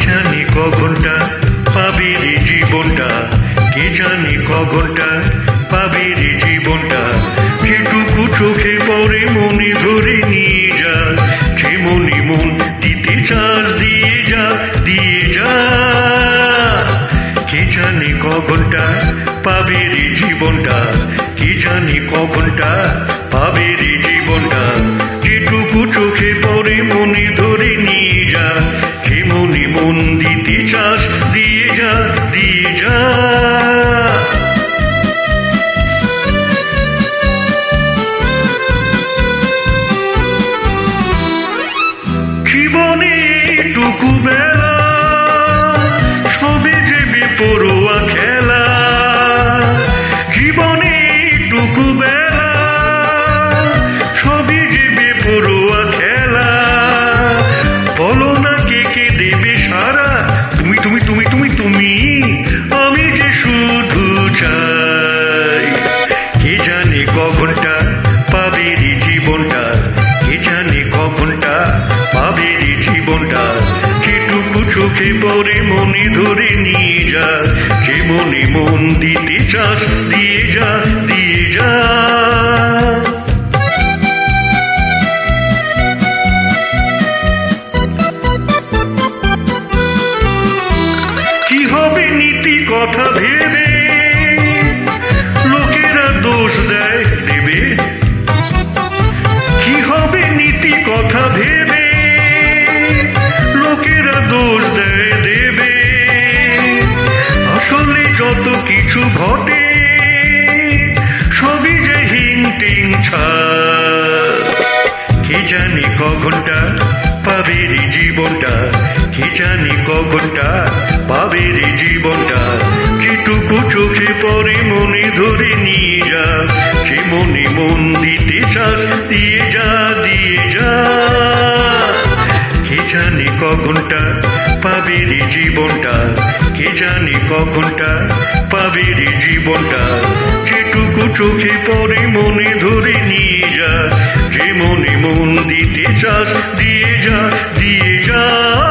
জানি ক ঘণ্টা পাবে রে জীবনটা। কে জানি ক ঘণ্টা পাবে রে জীবনটা। যেটুকু চোখে পরে মনে ধরে নিয়ে যা। যে মনে মন দিতে চাষ দিয়ে যা দিয়ে যা। কে জানি ক ঘণ্টা পাবে রে জীবনটা। কে জানি ক ঘণ্টা পাবে রে জীবনটা। যেটুকু চোখে পরে মনে ধরে নিয়ে চাস দিয়ে যা দিয়ে যা। জীবনে টুকু বেলা সবে যে বেপরোয়া জীবনটা যেটুকু চোখে পরে মনে ধরে নিয়ে যা। যে মনে মন দিতে চাস, দিয়ে যা দিয়ে যা। জানি ক ঘণ্টা পাবে রে জীবনটা। কে জানি ক ঘণ্টা পাবে রে জীবনটা। যেটুকু চোখে পড়ে, মনে ধরে নিয়ে যা। যে মনে মন দিতে চাস, দিয়ে যা দিয়ে যা। কে জানে ক ঘণ্টা পাবে রে জীবনটা। কে জানে ক ঘণ্টা পাবে রে জীবনটা। যেটুকু চোখে পড়ে, মনে ধরে নিয়ে যা। যে মনে মন দিতে চাস দিয়ে যা দিয়ে যা।